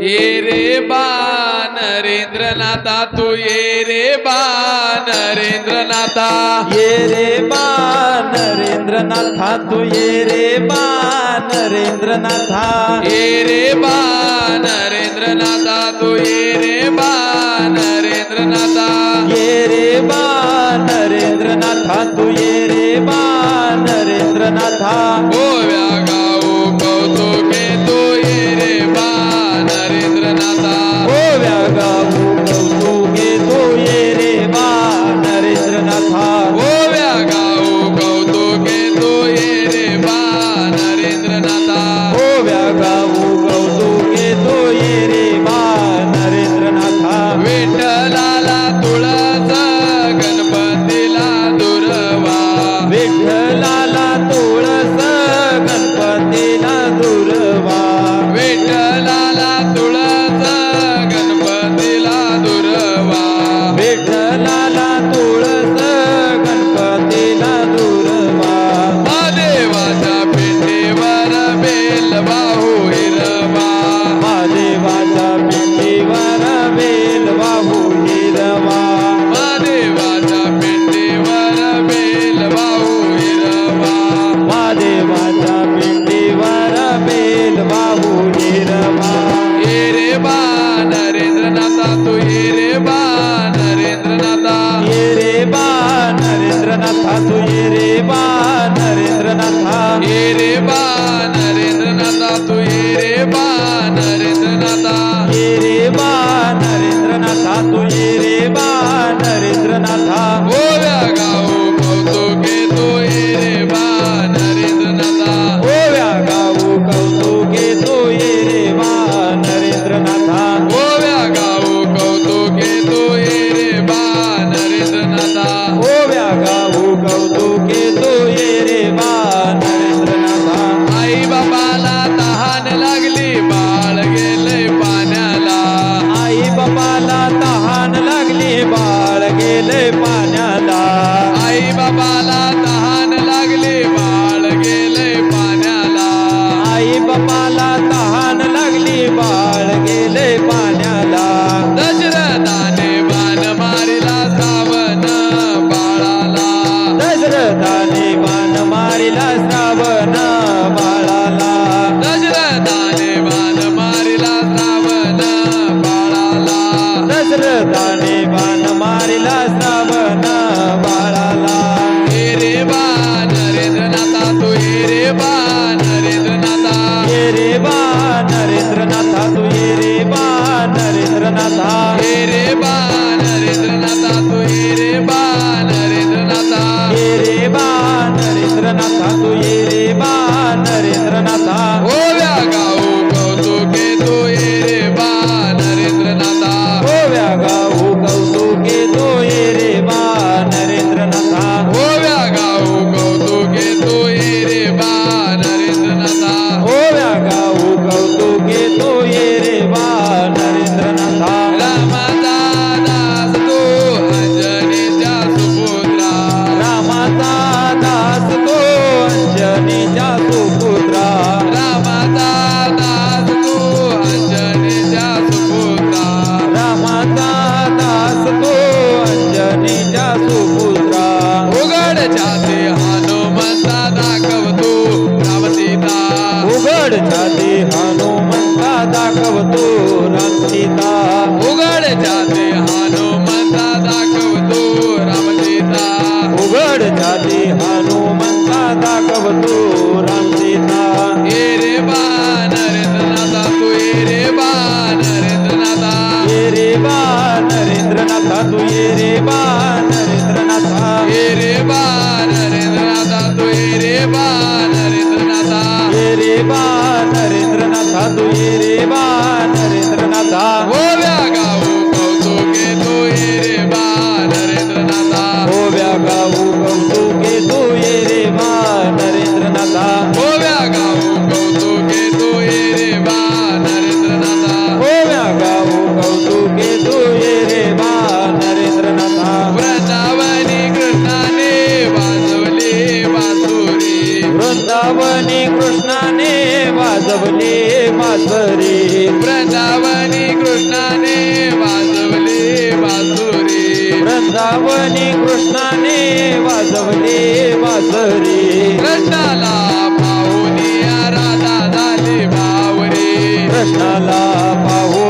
ये रे बा नरेंद्रनाथा तू ये रे बा नरेंद्रनाथा। ये रे बा नरेंद्रनाथा तू ये रे बा नरेंद्रनाथा। ये नरेंद्र झाले हनुमंता दाखवतो रामचे वृंदावनी कृष्णाने वाजवले बासरी कृष्णाला पाहुनी राधा झाली बावरी कृष्णाला पाहुनी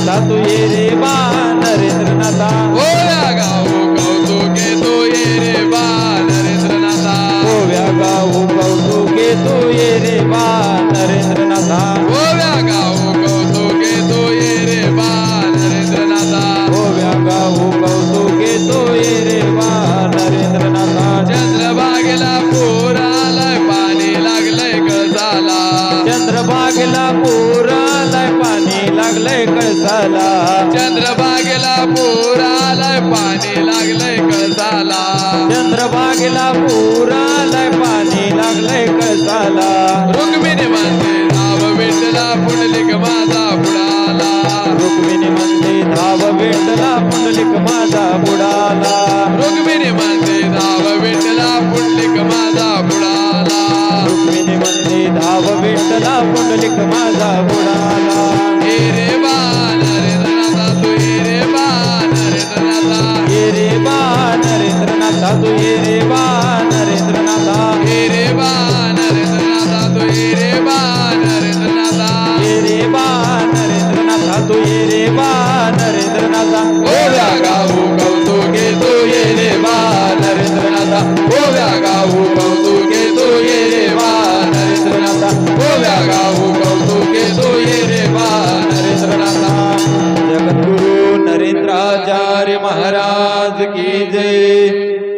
नरेंद्रनाथा तू ये रे बा नरेंद्रनाथा. ओया गाऊ कौतुके तू ये रे बा नरेंद्रनाथा. गोव्या गाऊ कौतुके तू ये रे बा नरेंद्रनाथा. ओया गाऊ कौतुके तू ये रे बा नरेंद्रनाथा. गोव्या गाऊ कौतुके तू ये रे बा नरेंद्रनाथा. चंद्रभागेला पूर आलाय पाणी लागलंय कळसाला चंद्रभागेला पूर लागलंय कळसाला. चंद्रभागेला पूर आलाय पाणी लागलंय कळसाला. चंद्रभागेला पूर धाव भेटला पुंडलिक माझा बुडाला हे रे बा नरेंद्रनाथा तू हे रे बा नरेंद्रनाथा. रे नरेंद्रनाथा तू रे बा.